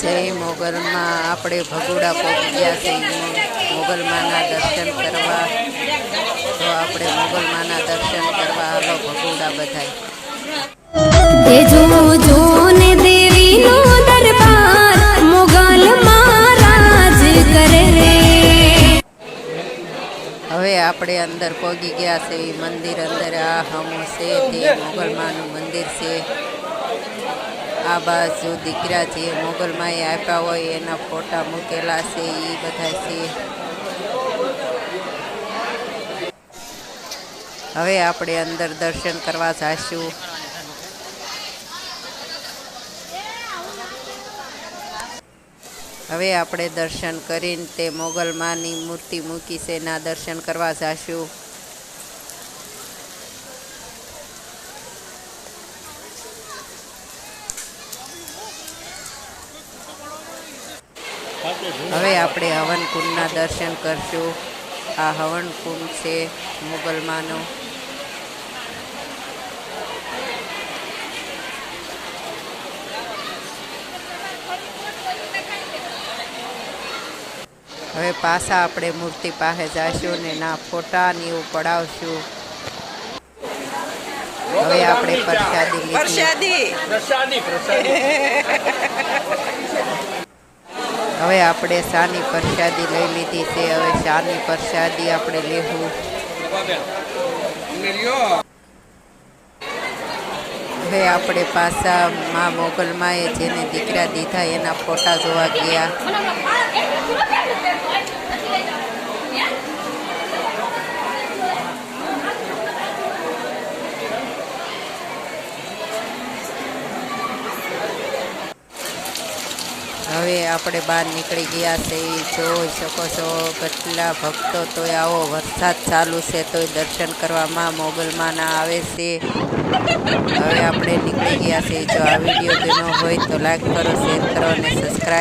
જય મોગલમાં આપણે ભગુડા પહોંચ્યા ગયા છે. મોગલમાના દર્શન કરવા. તો આપણે મોગલમાના દર્શન કરવા આવો ભગુડા બધાય. દેવીનો દરબાર મોગલ મહારાજ કરે હવે આપણે અંદર પહોંચી ગયા છે. મંદિર અંદર આ હમું છે તે મોગલમાનું મંદિર છે. આ બાજુ દીકરા જે મોગલમાએ આપ્યા હોય, એના ફોટા મૂકેલા છે એ બધા છે. હવે આપણે અંદર દર્શન કરવા જઈશું હવે આપણે દર્શન કરીને તે મોગલમાની મૂર્તિ મૂકી છે, એના દર્શન કરવા જઈશું હવે આપણે હવનકુંડના દર્શન કરશું. આ હવનકુંડ છે મુગલમાનો હવે પાછા આપણે મૂર્તિ પાસે જઈશું ને ના ફોટા ને એવું પડાવશું. હવે આપણે પ્રસાદી લીધી. પ્રસાદી. હવે આપણે શાની પ્રસાદી લઈ લીધી છે. હવે શાની પ્રસાદી આપણે લેવું. હવે આપણે પાછા મા મોગલમાએ જેને દીકરા દીધા એના ફોટા જોવા ગયા. હવે આપણે બહાર નીકળી ગયા છે, એ જોઈ શકો છો. કેટલા ભક્તો તોય આવો, વરસાદ ચાલુ છે, તોય દર્શન કરવામાં મોગલમાં ના આવે છે. હવે આપણે નીકળી ગયા છે જો આ વીડિયો ગમ્યો હોય તો લાઈક કરો શેર કરો અને સબસ્ક્રાઈબ